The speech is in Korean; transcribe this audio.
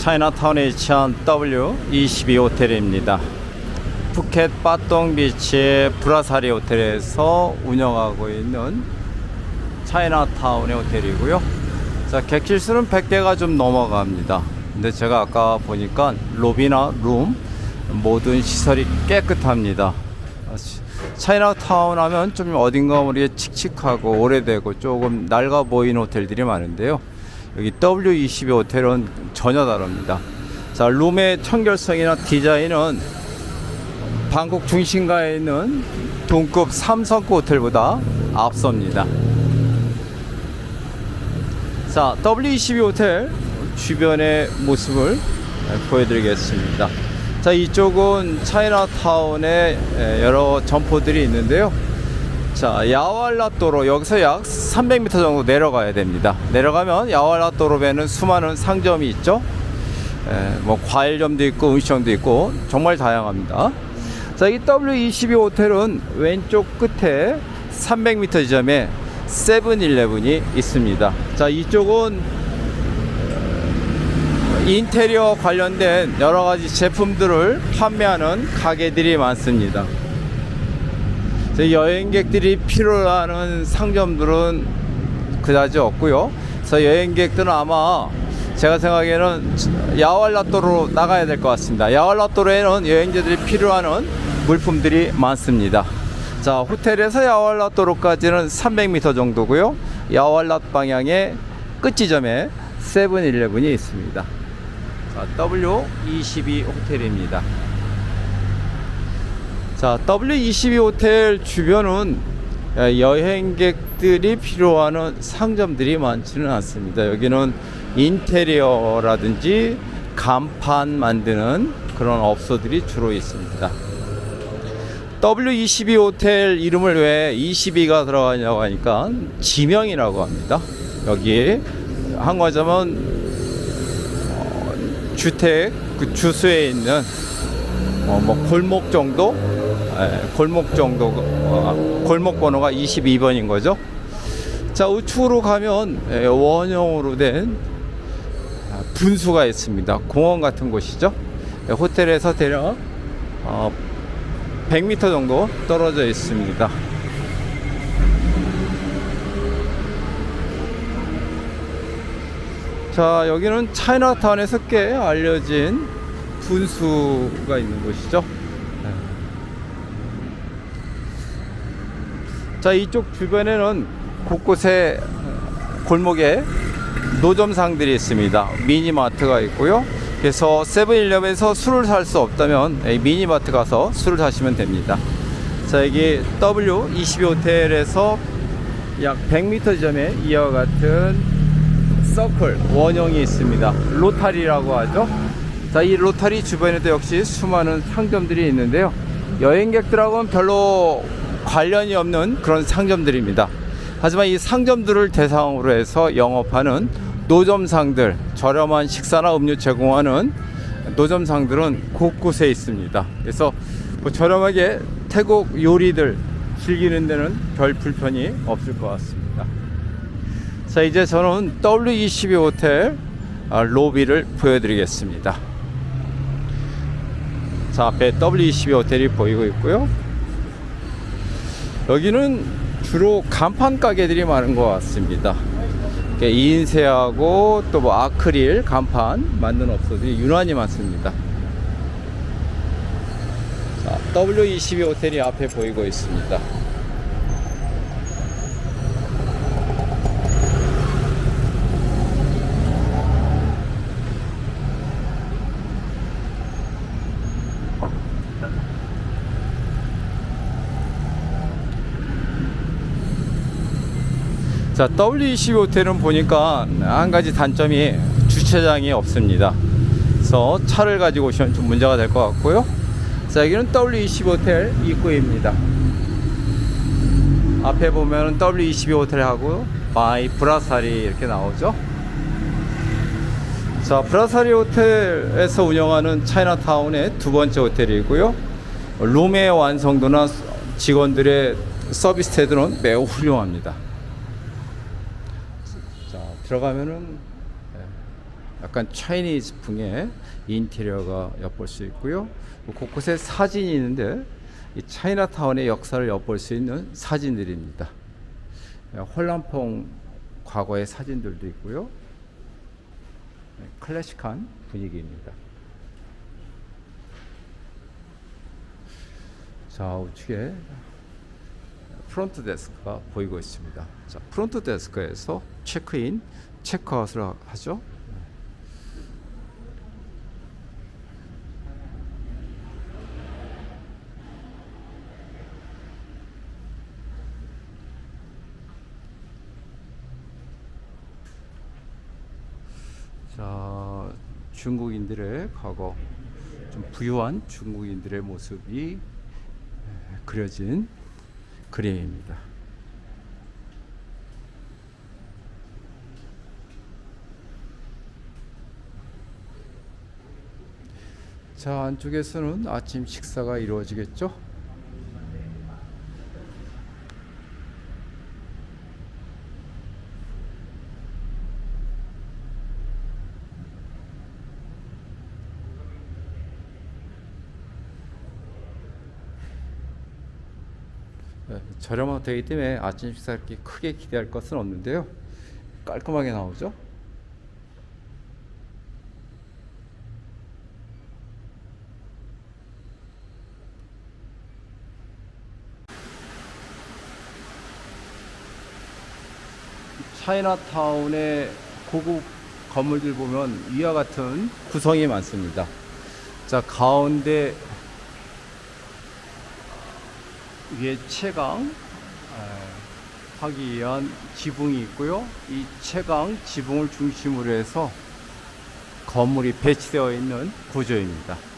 차이나타운에 위치한 W22 호텔입니다. 푸켓 빠똥 비치의 브라사리 호텔에서 운영하고 있는 차이나타운의 호텔이고요. 자, 객실수는 100개가 좀 넘어갑니다. 근데 제가 아까 보니까 로비나 룸 모든 시설이 깨끗합니다. 아, 치- 차이나타운 하면 좀 어딘가 모르게 칙칙하고 오래되고 조금 낡아 보이는 호텔들이 많은데요. 여기 W22 호텔은 전혀 다릅니다. 자, 룸의 청결성이나 디자인은 방콕 중심가에 있는 동급 삼성급 호텔보다 앞섭니다. 자, W22 호텔 주변의 모습을 보여드리겠습니다. 자, 이쪽은 차이나타운의 여러 점포들이 있는데요. 자, 야왈라도로 여기서 약 300m 정도 내려가야 됩니다. 내려가면 야왈라도로에는 수많은 상점이 있죠. 에, 뭐 과일점도 있고 음식점도 있고 정말 다양합니다. 자, 이 W22 호텔은 왼쪽 끝에 300m 지점에 세븐일레븐이 있습니다. 자, 이쪽은 인테리어 관련된 여러 가지 제품들을 판매하는 가게들이 많습니다. 저 여행객들이 필요로 하는 상점들은 그다지 없고요. 그래서 여행객들은 아마 제가 생각에는 야왈라도로 나가야 될 것 같습니다. 야왈라도로에는 여행자들이 필요하는 물품들이 많습니다. 자, 호텔에서 야왈라도로까지는 300m 정도고요. 야왈라 방향의 끝 지점에 세븐일레븐이 있습니다. 자, W22 호텔입니다. 자, W22 호텔 주변은 여행객들이 필요하는 상점들이 많지는 않습니다. 여기는 인테리어라든지 간판 만드는 그런 업소들이 주로 있습니다. W22 호텔 이름을 왜 22가 들어가냐고 하니까 지명이라고 합니다. 여기 한과점은 어, 주택 그 주소에 있는 어, 뭐 골목 정도 예, 골목 정도 어, 골목 번호가 22번인 거죠. 자 우측으로 가면 예, 원형으로 된 아, 분수가 있습니다. 공원 같은 곳이죠. 예, 호텔에서 대략 어, 100m 정도 떨어져 있습니다. 자 여기는 차이나타운에서 꽤 알려진 분수가 있는 곳이죠. 자 이쪽 주변에는 곳곳에 골목에 노점상들이 있습니다. 미니마트가 있고요. 그래서 세븐일레븐에서 술을 살 수 없다면 이 미니마트 가서 술을 사시면 됩니다. 자 여기 W22 호텔에서 약 100m 지점에 이와 같은 서클 원형이 있습니다. 로타리라고 하죠. 자, 이 로타리 주변에도 역시 수많은 상점들이 있는데요. 여행객들하고는 별로 관련이 없는 그런 상점들입니다. 하지만 이 상점들을 대상으로 해서 영업하는 노점상들, 저렴한 식사나 음료 제공하는 노점상들은 곳곳에 있습니다. 그래서 뭐 저렴하게 태국 요리들 즐기는 데는 별 불편이 없을 것 같습니다. 자 이제 저는 W22 호텔 아, 로비를 보여드리겠습니다. 자 앞에 W22 호텔이 보이고 있고요. 여기는 주로 간판 가게들이 많은 것 같습니다. 이렇게 인쇄하고 또 뭐 아크릴 간판 만드는 업소들이 유난히 많습니다. 자, W22 호텔이 앞에 보이고 있습니다. 자, W22 호텔은 보니까 한 가지 단점이 주차장이 없습니다. 그래서 차를 가지고 오시면 좀 문제가 될 것 같고요. 자, 여기는 W22 호텔 입구입니다. 앞에 보면은 W22 호텔하고 바이 브라사리 이렇게 나오죠. 자, 브라사리 호텔에서 운영하는 차이나타운의 두 번째 호텔이고요. 룸의 완성도나 직원들의 서비스 태도는 매우 훌륭합니다. 자, 들어가면은 예, 약간 차이니즈풍의 인테리어가 엿볼 수 있고요. 곳곳에 사진이 있는데 이 차이나타운의 역사를 엿볼 수 있는 사진들입니다. 홀란퐁 과거의 사진들도 있고요. 네, 클래식한 분위기입니다. 자, 우측에 프론트 데스크가 보이고 있습니다. 자, 프론트 데스크에서 체크인, 체크아웃을 하- 하죠. 자, 중국인들의 과거 좀 부유한 중국인들의 모습이 그려진 그림입니다. 자, 안쪽에서는 아침 식사가 이루어지겠죠? 저렴하게 되기 때문에 아침 식사 이렇게 크게 기대할 것은 없는데요. 깔끔하게 나오죠? 차이나타운의 고급 건물들 보면 위와 같은 구성이 많습니다. 자, 가운데 위에 채광 에, 하기 위한 지붕이 있고요. 이 채광 지붕을 중심으로 해서 건물이 배치되어 있는 구조입니다.